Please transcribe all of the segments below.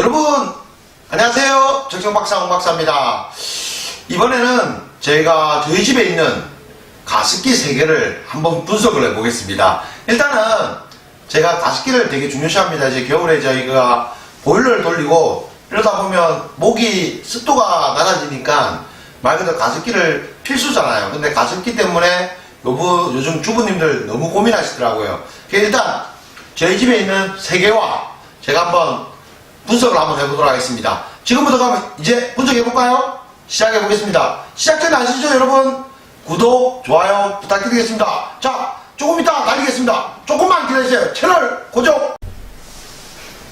여러분 안녕하세요. 정정박사 홍박사입니다. 이번에는 저희가 저희 집에 있는 가습기 세개를 한번 분석을 해 보겠습니다. 일단은 제가 가습기를 되게 중요시합니다. 이제 겨울에 저희가 보일러를 돌리고 이러다 보면 목이 습도가 낮아지니까 말 그대로 가습기를 필수잖아요. 근데 가습기 때문에 요부, 요즘 주부님들 너무 고민하시더라고요. 일단 저희 집에 있는 세개와 제가 한번 분석을 한번 해보도록 하겠습니다. 지금부터 가면 이제 분석해볼까요? 시작해보겠습니다. 시작 전에 아시죠 여러분? 구독, 좋아요 부탁드리겠습니다. 자, 조금 이따 달리겠습니다. 조금만 기다리세요. 채널 고정!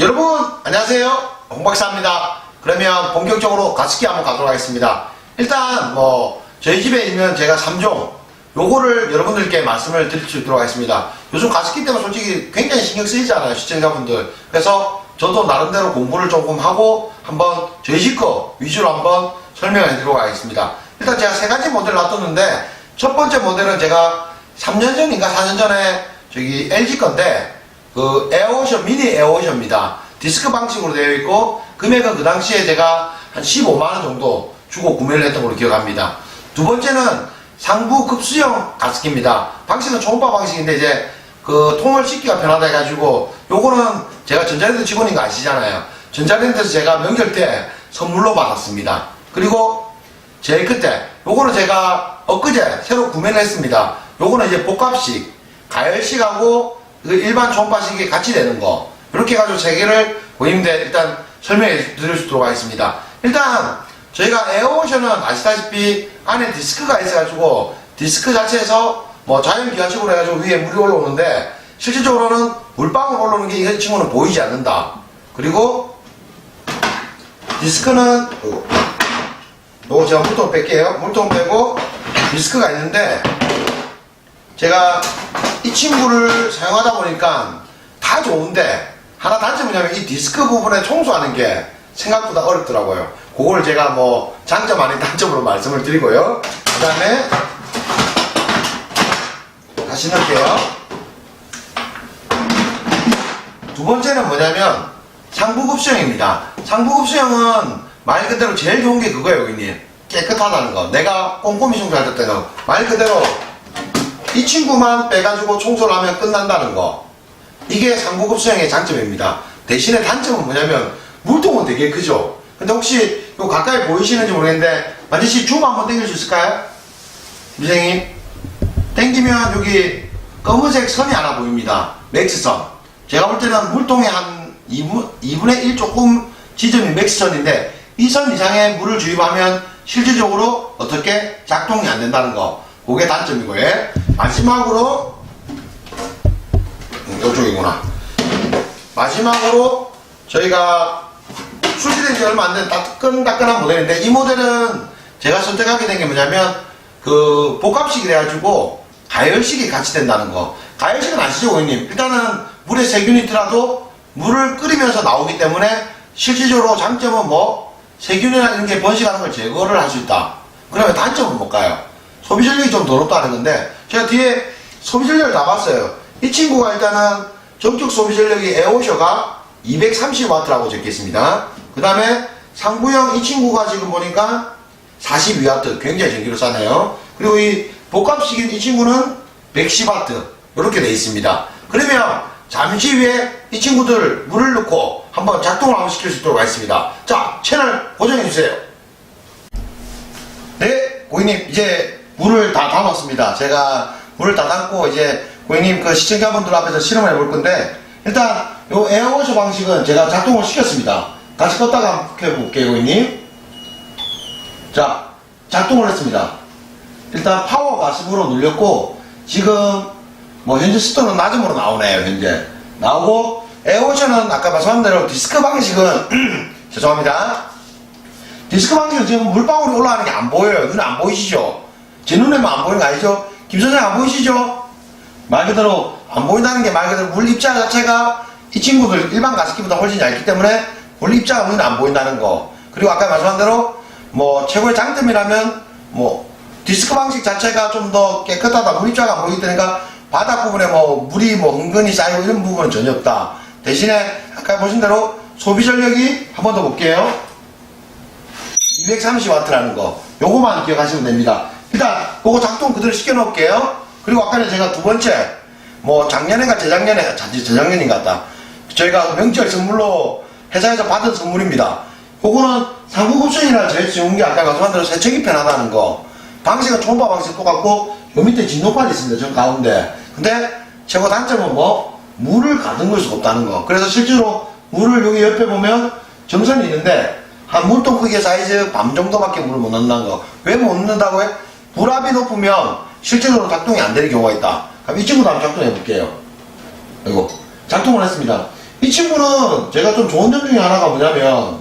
여러분, 안녕하세요. 홍박사입니다. 그러면 본격적으로 가습기 한번 가도록 하겠습니다. 일단, 뭐, 저희 집에 있는 제가 3종, 요거를 여러분들께 말씀을 드릴 수 있도록 하겠습니다. 요즘 가습기 때문에 솔직히 굉장히 신경 쓰이잖아요, 시청자분들. 그래서 저도 나름대로 공부를 조금 하고 한번 저희 집거 위주로 한번 설명해 드리도록 하겠습니다. 일단 제가 세 가지 모델을 놔뒀는데 첫 번째 모델은 제가 3년 전인가 4년 전에 저기 LG 건데 그 에어오셔 미니 에어오셔입니다. 디스크 방식으로 되어 있고 금액은 그 당시에 제가 한 15만 원 정도 주고 구매를 했던 걸로 기억합니다. 두 번째는 상부 급수형 가습기입니다. 방식은 초음파 방식인데 이제 그 통을 씻기가 편하다 해가지고 요거는 제가 전자랜드 직원인 거 아시잖아요. 전자랜드에서 제가 명절 때 선물로 받았습니다. 그리고 제일 끝에 요거는 제가 엊그제 새로 구매를 했습니다. 요거는 이제 복합식 가열식하고 그 일반 초음파식이 같이 되는 거 이렇게 해가지고 세 개를 고객님들 일단 설명해 드릴 수 있도록 하겠습니다. 일단 저희가 에어오션은 아시다시피 안에 디스크가 있어가지고 디스크 자체에서 뭐 자연 기화식으로 해가지고 위에 물이 올라오는데 실질적으로는 물방울 올라오는 게 이 친구는 보이지 않는다. 그리고 디스크는 요- 요거 제가 물통 뺄게요. 물통 빼고 디스크가 있는데 제가 이 친구를 사용하다 보니까 다 좋은데 하나 단점이 뭐냐면 이 디스크 부분에 청소하는 게 생각보다 어렵더라고요. 그걸 제가 뭐 장점 아닌 단점으로 말씀을 드리고요. 그 다음에 다시 넣을게요. 두 번째는 뭐냐면 상부급수형입니다. 상부급수형은 말 그대로 제일 좋은 게 그거예요, 고객님. 깨끗하다는 거. 내가 꼼꼼히 청소할 때는 말 그대로 이 친구만 빼가지고 청소를 하면 끝난다는 거. 이게 상부급 수형의 장점입니다. 대신에 단점은 뭐냐면 물통은 되게 크죠. 근데 혹시 요 가까이 보이시는지 모르겠는데 만지 씨 줌 한번 당길 수 있을까요? 미생님 당기면 여기 검은색 선이 하나 보입니다. 맥스선. 제가 볼 때는 물통의 한 2분, 2분의 1 조금 지점이 맥스선인데 이 선 이상의 물을 주입하면 실질적으로 어떻게 작동이 안 된다는 거. 그게 단점이고요. 마지막으로 음, 이쪽이구나. 마지막으로 저희가 출시된 지 얼마 안 된 따끈따끈한 모델인데 이 모델은 제가 선택하게 된 게 뭐냐면 그 복합식이 돼가지고 가열식이 같이 된다는 거. 가열식은 아시죠, 고객님? 일단은 물에 세균이 있더라도 물을 끓이면서 나오기 때문에 실질적으로 장점은 뭐 세균이나 이런 게 번식하는 걸 제거를 할 수 있다. 그러면 단점은 뭘까요? 소비 전력이 좀더 높다는 건데 제가 뒤에 소비 전력을 다 봤어요. 이 친구가 일단은 전격 소비 전력이 에어셔가 230W라고 적혀 있습니다. 그 다음에 상부형 이 친구가 지금 보니까 42W 굉장히 전기를 싸네요. 그리고 이 복합식인 이 친구는 110W 이렇게 돼 있습니다. 그러면 잠시 후에 이 친구들 물을 넣고 한번 작동을 한번 시킬 수 있도록 하겠습니다. 자 채널 고정해 주세요. 네 고객님 이제 물을 다 담았습니다. 제가 물을 다 담고 이제 고객님 그 시청자분들 앞에서 실험을 해볼 건데 일단 요 에어워셔 방식은 제가 작동을 시켰습니다. 다시 껐다가 한번 켜볼게요 고객님. 자, 작동을 했습니다. 일단 파워 가습으로 눌렸고, 지금, 뭐, 현재 습도는 낮음으로 나오네요, 현재. 나오고, 에어오션은 아까 말씀한 대로 디스크 방식은, 죄송합니다. 디스크 방식은 지금 물방울이 올라가는 게 안 보여요. 눈에 안 보이시죠? 제 눈에만 안 보이는 거 아니죠? 김 선생 안 보이시죠? 말 그대로 안 보인다는 게 말 그대로 물 입자 자체가 이 친구들 일반 가습기보다 훨씬 얇기 때문에 물 입자가 눈에 안 보인다는 거. 그리고 아까 말씀한 대로 뭐 최고의 장점이라면 뭐 디스크 방식 자체가 좀 더 깨끗하다 물 입자가 안 보이기 때문에 바닥 부분에 뭐 물이 뭐 은근히 쌓이고 이런 부분은 전혀 없다. 대신에 아까 보신 대로 소비 전력이 한 번 더 볼게요. 230W라는 거. 요거만 기억하시면 됩니다. 일단 요거 작동 그대로 시켜 놓을게요. 그리고 아까는 제가 두 번째 뭐 작년에가 재작년에 자- 재작년인 것 같다. 저희가 명절 선물로 회사에서 받은 선물입니다. 요거는 상급 옵션이라 제일 좋은 게 아까 말씀한 대로 세척이 편하다는 거. 방식은 초음파 방식 똑같고 요 밑에 진동판이 있습니다. 저 가운데. 근데 최고 단점은 뭐 물을 가득 넣을 수가 없다는 거. 그래서 실제로 물을 여기 옆에 보면 점선이 있는데 한 물통 크기의 사이즈 반 정도밖에 물을 못 넣는다는 거. 왜 못 넣는다고 해? 불압이 높으면 실제로 작동이 안 되는 경우가 있다. 그럼 이 친구도 한번 작동해 볼게요. 이거 작동을 했습니다. 이 친구는 제가 좀 좋은 점 중에 하나가 뭐냐면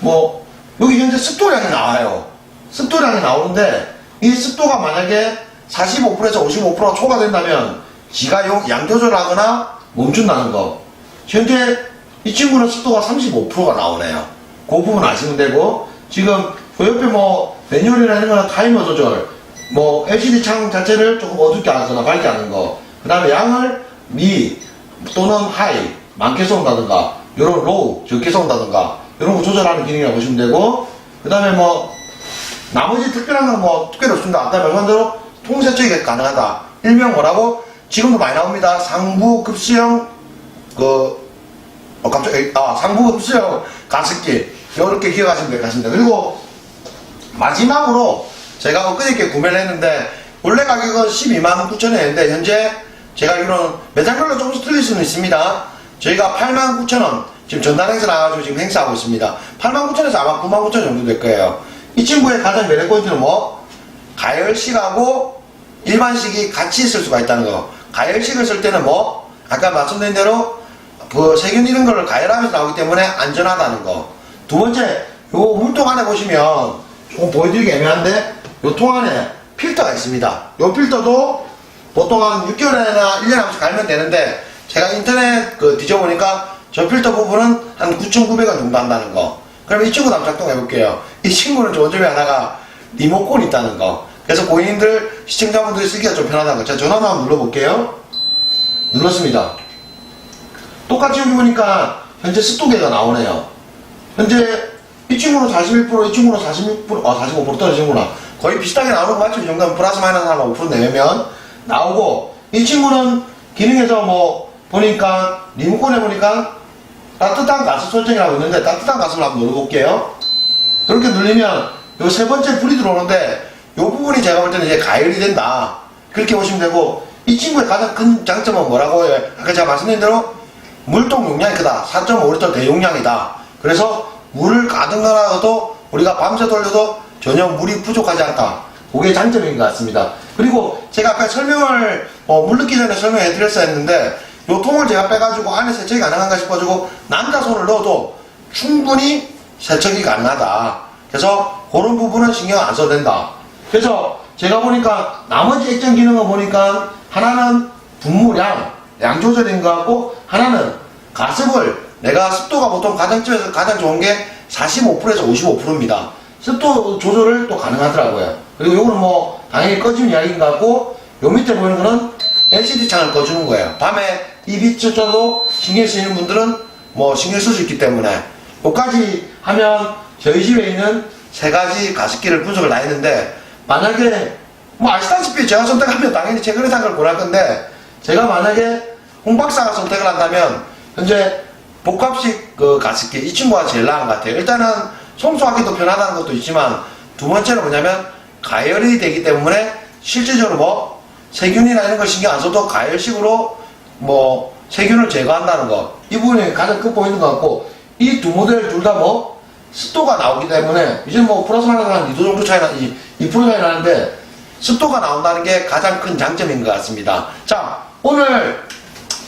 뭐 여기 현재 습도량이 나와요. 습도량이 나오는데 이 습도가 만약에 45%에서 55%가 초과된다면 지가 요- 양 조절하거나 멈춘다는 거. 현재 이 친구는 습도가 35%가 나오네요. 그 부분 아시면 되고 지금 그 옆에 뭐 매뉴얼이나 이런 거는 타이머 조절 뭐 LCD 창 자체를 조금 어둡게 하거나 밝게 하는 거. 그 다음에 양을 미 또는 하이 많게 쏜다든가 요런 로우 적게 쏜다든가 이런 거 조절하는 기능이라고 보시면 되고 그 다음에 뭐 나머지 특별한 건 뭐 특별히 없습니다 아까 말씀한 대로 통세척이 가능하다. 일명 뭐라고? 지금도 많이 나옵니다. 상부 급수형 그 어, 갑자기 아 상부 급수형 가습기. 이렇게 기억하시면 될 것 같습니다. 그리고 마지막으로 제가 엊그저께 구매를 했는데 원래 가격은 12만 9천원이었는데 현재 제가 이런 매장별로 조금씩 틀릴 수는 있습니다. 저희가 8만 9천원 지금 전단 행사 나가지고 지금 행사하고 있습니다. 8만 9천원에서 아마 9만 9천 정도 될 거예요. 이 친구의 가장 매력 포인트는 뭐? 가열식하고 일반식이 같이 쓸 수가 있다는 거 가열식을 쓸 때는 뭐 아까 말씀드린 대로 그 세균 이런 거를 가열하면서 나오기 때문에 안전하다는 거. 두 번째, 요 물통 안에 보시면 조금 보여드리기 애매한데 요 통 안에 필터가 있습니다. 요 필터도 보통 한 6개월이나 1년에 한 번씩 갈면 되는데 제가 인터넷 그 뒤져보니까 저 필터 부분은 한 9,900원 정도 한다는 거. 그럼 이 친구도 한번 작동 해 볼게요. 이 친구는 좋은 점이 하나가 리모컨이 있다는 거. 그래서 고객님들, 시청자분들이 쓰기가 좀 편하다는 거. 제가 전화만 한번 눌러볼게요. 눌렀습니다. 똑같이 여기 보니까 현재 습도계가 나오네요. 현재 이 친구는 41%, 이 친구는 46%, 아, 45% 떨어지는구나. 거의 비슷하게 나오는 거 맞죠? 이 정도면 플러스 마이너스 한5% 내면 나오고, 이 친구는 기능에서 뭐, 보니까, 리모컨에 보니까 따뜻한 가스 설정이라고 있는데, 따뜻한 가스를 한번 눌러볼게요. 그렇게 눌리면, 요 세 번째 불이 들어오는데, 요 부분이 제가 볼 때는 이제 가열이 된다. 그렇게 보시면 되고, 이 친구의 가장 큰 장점은 뭐라고 해요? 아까 제가 말씀드린 대로, 물통 용량이 크다. 4.5리터 대용량이다. 그래서 물을 가득 넣어도 우리가 밤새 돌려도 전혀 물이 부족하지 않다. 그게 장점인 것 같습니다. 그리고 제가 아까 설명을 어, 물 넣기 전에 설명해 드렸어야 했는데 요 통을 제가 빼가지고 안에 세척이 가능한가 싶어가지고 남자 손을 넣어도 충분히 세척이 가능하다. 그래서 그런 부분은 신경 안 써도 된다. 그래서 제가 보니까 나머지 액정 기능을 보니까 하나는 분무량, 양 조절인 것 같고 하나는 가습을 내가 습도가 보통 가정집에서 가장 좋은 게 45%에서 55%입니다. 습도 조절을 또 가능하더라고요. 그리고 요거는 뭐 당연히 꺼지는 이야기인 것 같고 요 밑에 보이는 거는 LCD 창을 꺼주는 거예요. 밤에 이 빛조차도 신경 쓰이는 분들은 뭐 신경 쓸 수 있기 때문에 요까지 하면 저희 집에 있는 세 가지 가습기를 분석을 다 했는데 만약에 뭐 아시다시피 제가 선택하면 당연히 산걸 고를 건데 제가 만약에 홍 박사가 선택을 한다면 현재 복합식 그 가습기 이 친구가 제일 나은 것 같아요. 일단은 청소하기도 편하다는 것도 있지만 두 번째는 뭐냐면 가열이 되기 때문에 실질적으로 뭐 세균이나 이런 걸 신경 안 써도 가열식으로 뭐 세균을 제거한다는 거이 부분이 가장 큰 포인트인 것 같고 이 두 모델 둘 다 뭐 습도가 나오기 때문에 이제 뭐 플러스 마이너스 한 2도 정도 차이 나, 2% 차이 나는데 습도가 나온다는 게 가장 큰 장점인 것 같습니다. 자, 오늘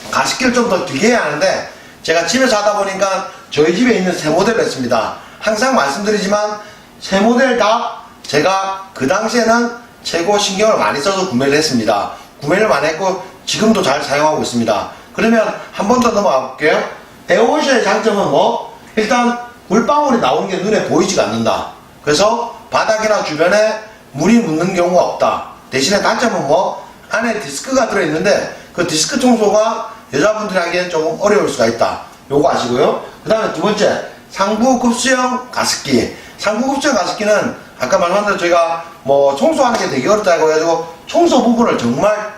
가습기를 좀 더 길게 해야 하는데 제가 집에서 하다 보니까 저희 집에 있는 세 모델을 했습니다. 항상 말씀드리지만 세 모델 다 제가 그 당시에는 최고 신경을 많이 써서 구매를 했습니다. 구매를 많이 했고 지금도 잘 사용하고 있습니다. 그러면 한 번 더 넘어가 볼게요. 에어워셔의 장점은 뭐? 일단 물방울이 나오는 게 눈에 보이지가 않는다. 그래서 바닥이나 주변에 물이 묻는 경우가 없다. 대신에 단점은 뭐? 안에 디스크가 들어있는데 그 디스크 청소가 여자분들이 하기엔 조금 어려울 수가 있다. 요거 아시고요. 그그 다음에 두 번째, 상부급수형 가습기. 상부급수형 가습기는 아까 말한 대로 저희가 뭐 청소하는 게 되게 어렵다고 해가지고 청소 부분을 정말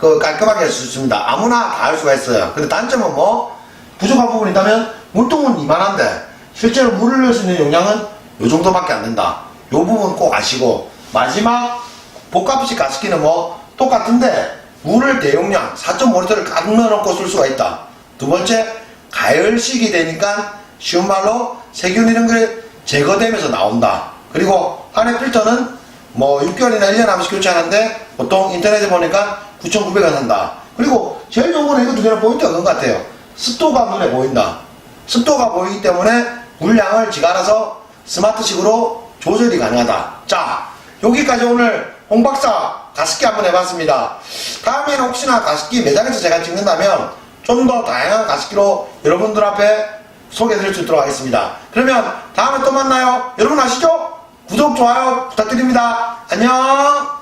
그 깔끔하게 할 수 있습니다. 아무나 다 할 수가 있어요. 근데 단점은 뭐 부족한 부분이 있다면 물통은 이만한데 실제로 물을 넣을 수 있는 용량은 요 정도밖에 안 된다. 요 부분 꼭 아시고 마지막 복합식 가습기는 뭐 똑같은데 물을 대용량 4.5리터를 가득 넣어놓고 쓸 수가 있다. 두 번째 가열식이 되니까 쉬운 말로 세균 이런 게 제거되면서 나온다. 그리고 안에 필터는 뭐 6개월이나 1년 하면서 교체하는데 보통 인터넷에 보니까 9,900원 한다. 그리고 제일 좋은 거는 이거 두 개는 포인트가 그런 것 같아요. 습도가 눈에 보인다. 습도가 보이기 때문에 물량을 지가 알아서 스마트식으로 조절이 가능하다. 자, 여기까지 오늘 홍 박사 가습기 한번 해봤습니다. 다음에는 혹시나 가습기 매장에서 제가 찍는다면 좀 더 다양한 가습기로 여러분들 앞에 소개해드릴 수 있도록 하겠습니다. 그러면 다음에 또 만나요. 여러분 아시죠? 구독, 좋아요 부탁드립니다. 안녕!